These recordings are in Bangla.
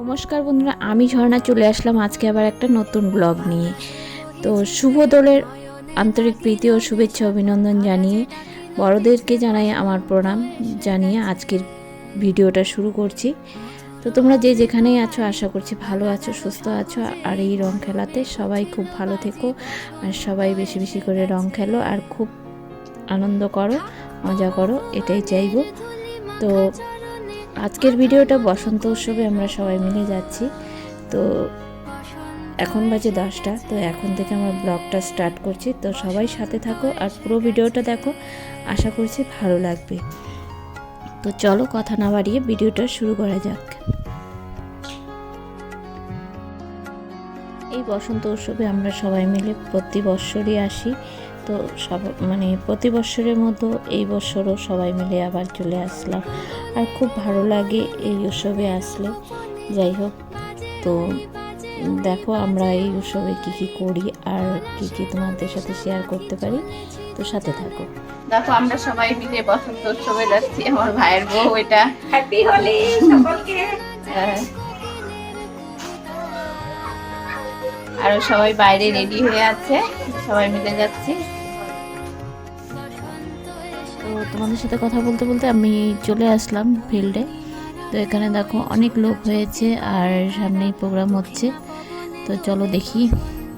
নমস্কার বন্ধুরা, আমি ঝর্ণা চলে আসলাম আজকে আবার একটা নতুন ব্লগ নিয়ে। তো শুভ দোলের আন্তরিক প্রীতি ও শুভেচ্ছা অভিনন্দন জানিয়ে, বড়দেরকে জানাই আমার প্রণাম জানিয়ে আজকের ভিডিওটা শুরু করছি। তো তোমরা যে যেখানেই আছো, আশা করছি ভালো আছো, সুস্থ আছো, আর এই রং খেলাতে সবাই খুব ভালো থেকো, আর সবাই বেশি বেশি করে রং খেলো, আর খুব আনন্দ করো, মজা করো, এটাই চাইব। তো আজকের ভিডিওটা বসন্ত উৎসবে আমরা সবাই মিলে যাচ্ছি। তো এখন বাজে দশটা, তো এখন থেকে আমার ব্লগটা স্টার্ট করছি। তো সবাই সাথে থাকো আর পুরো ভিডিওটা দেখো, আশা করছি ভালো লাগবে। তো চলো কথা না বাড়িয়ে ভিডিওটা শুরু করা যাক। এই বসন্ত উৎসবে আমরা সবাই মিলে প্রতি বৎসরই আসি। তো সব মানে প্রতি বছরের মতো এই বছরও সবাই মিলে আবার চলে আসলাম। আর খুব ভালো লাগে এই উৎসবে আসলে। যাই হোক তো দেখো আমরা এই উৎসবে কী কী করি আর কী কী তোমাদের সাথে শেয়ার করতে পারি। তো সাথে থাকো। দেখো আমরা সবাই মিলে বসন্ত উৎসবে যাচ্ছি আমার ভাইয়ের বউ এটা। হ্যাপি হোলি সকলকে! আহ, আরও সবাই বাইরে রেডি হয়ে আছে সবাই মিলে যাচ্ছি। তোমাদের সাথে কথা বলতে বলতে আমি চলে আসলাম ফিল্ডে। তো এখানে দেখো অনেক লোক হয়েছে আর সামনেই প্রোগ্রাম হচ্ছে। তো চলো দেখি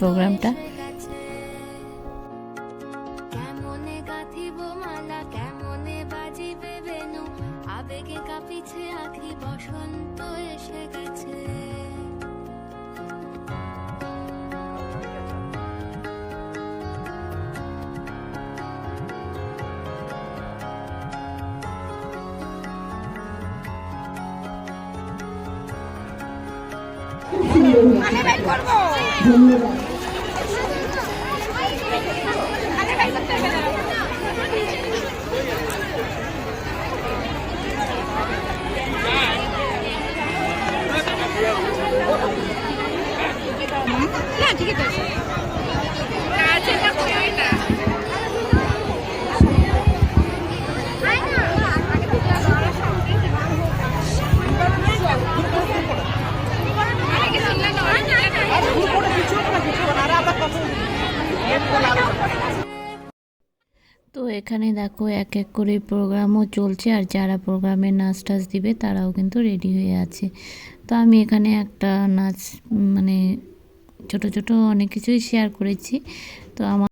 প্রোগ্রামটা তো এখানে দেখো এক এক করে প্রোগ্রামও চলছে আর যারা প্রোগ্রামে নাচ টাচ দিবে তারাও কিন্তু রেডি হয়ে আছে। তো আমি এখানে একটা নাচ মানে ছোট ছোট অনেক কিছুই শেয়ার করেছি। তো আমার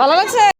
ভালো লাগছে?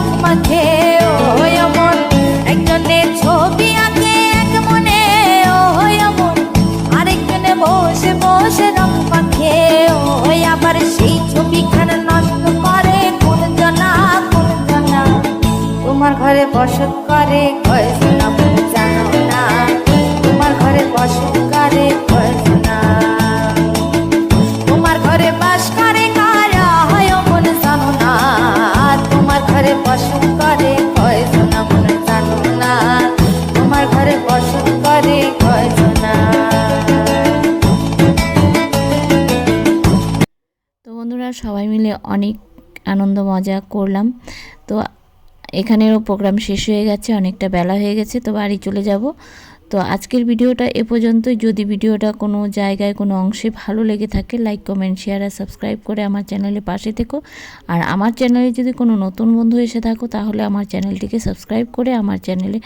বসে রং মাখে ও হয় ছবি আঁকে, এক মনে হয় মন আরেকজনে বসে বসে রং সেই ছবিখানে নষ্ট করে জনা, কোন জনা। তোমার ঘরে বসত করে আপনি জানো না। তোমার ঘরে বসত করে কয়জন মিলে অনেক আনন্দ, মজা করলাম। তো এখানেরও প্রোগ্রাম শেষ হয়ে গেছে, অনেকটা বেলা হয়ে গেছে, তো বাড়ি চলে যাব। তো আজকের ভিডিওটা এ পর্যন্তই। যদি ভিডিওটা কোনো জায়গায়, কোনো অংশে ভালো লেগে থাকে লাইক কমেন্ট শেয়ার আর সাবস্ক্রাইব করে আমার চ্যানেলে পাশে থেকো। আর আমার চ্যানেলে যদি কোনো নতুন বন্ধু এসে থাকো, তাহলে আমার চ্যানেলটিকে সাবস্ক্রাইব করে আমার চ্যানেলে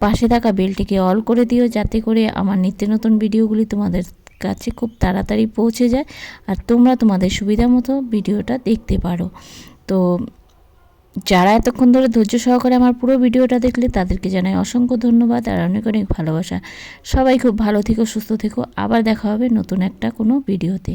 পাশে থাকা বেলটিকে অল করে দিও। যাতে করে আমার নিত্য নতুন ভিডিওগুলি তোমাদের কাছে খুব তাড়াতাড়ি পৌঁছে যায় আর তোমরা তোমাদের সুবিধা মতো ভিডিওটা দেখতে পারো। তো যারা এতক্ষণ ধরে ধৈর্য সহকারে আমার পুরো ভিডিওটা দেখলে তাদেরকে জানাই অসংখ্য ধন্যবাদ আর অনেক অনেক ভালোবাসা। সবাই খুব ভালো থেকো, সুস্থ থেকো। আবার দেখা হবে নতুন একটা কোনো ভিডিওতে।